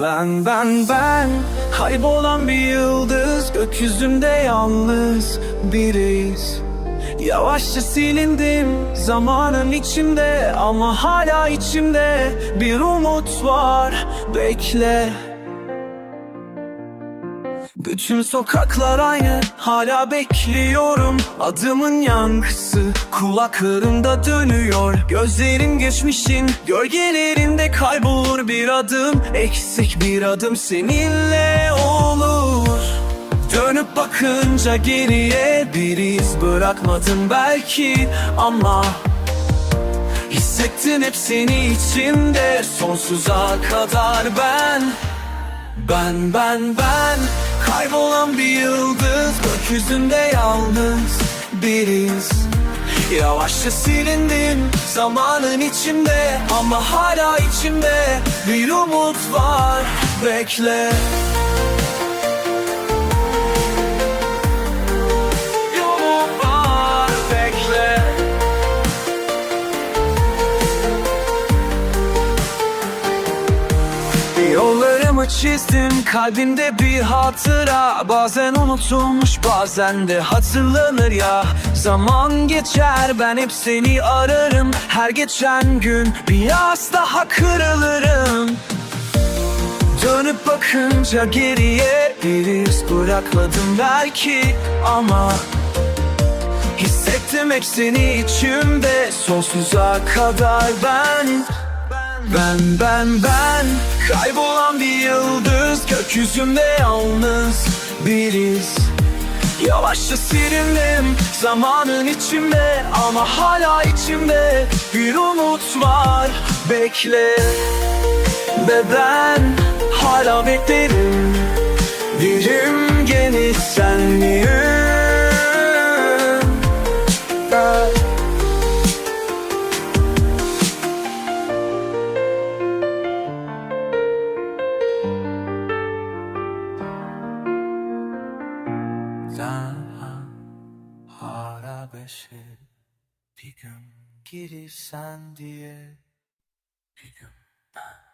Ben ben ben Kaybolan bir yıldız Gökyüzünde yalnız biriz. Yavaşça silindim zamanın içinde Ama hala içimde bir umut var. Bekle. Bütün sokaklar aynı hala bekliyorum Adımın yankısı kulaklarımda dönüyor Gözlerim geçmişin gölgelerinde kaybolur bir adım. Eksik bir adım seninle olur. Dönüp bakınca geriye bir iz bırakmadım belki ama Hissettim hep seni içimde sonsuza kadar ben ben ben ben. Kaybolan bir yıldız Gökyüzünde yalnız biriz Yavaşça silindim zamanın içinde Ama hala içimde bir umut var. Bekle çizdim kalbimde bir hatıra. Bazen unutulmuş bazen de hatırlanır ya. Zaman geçer ben hep seni ararım. Her geçen gün biraz daha kırılırım. Dönüp bakınca geriye bir iz bırakmadım belki ama Hissettim hep seni içimde. Sonsuza kadar ben Ben ben ben. Kaybolan bir yıldız Gökyüzünde yalnız biriz. Yavaşça silindim zamanın içimde Ama hala içimde bir umut var. Bekle ve ben hala beklerim Daha hala beşi bir gün girişsen diye bir gün ben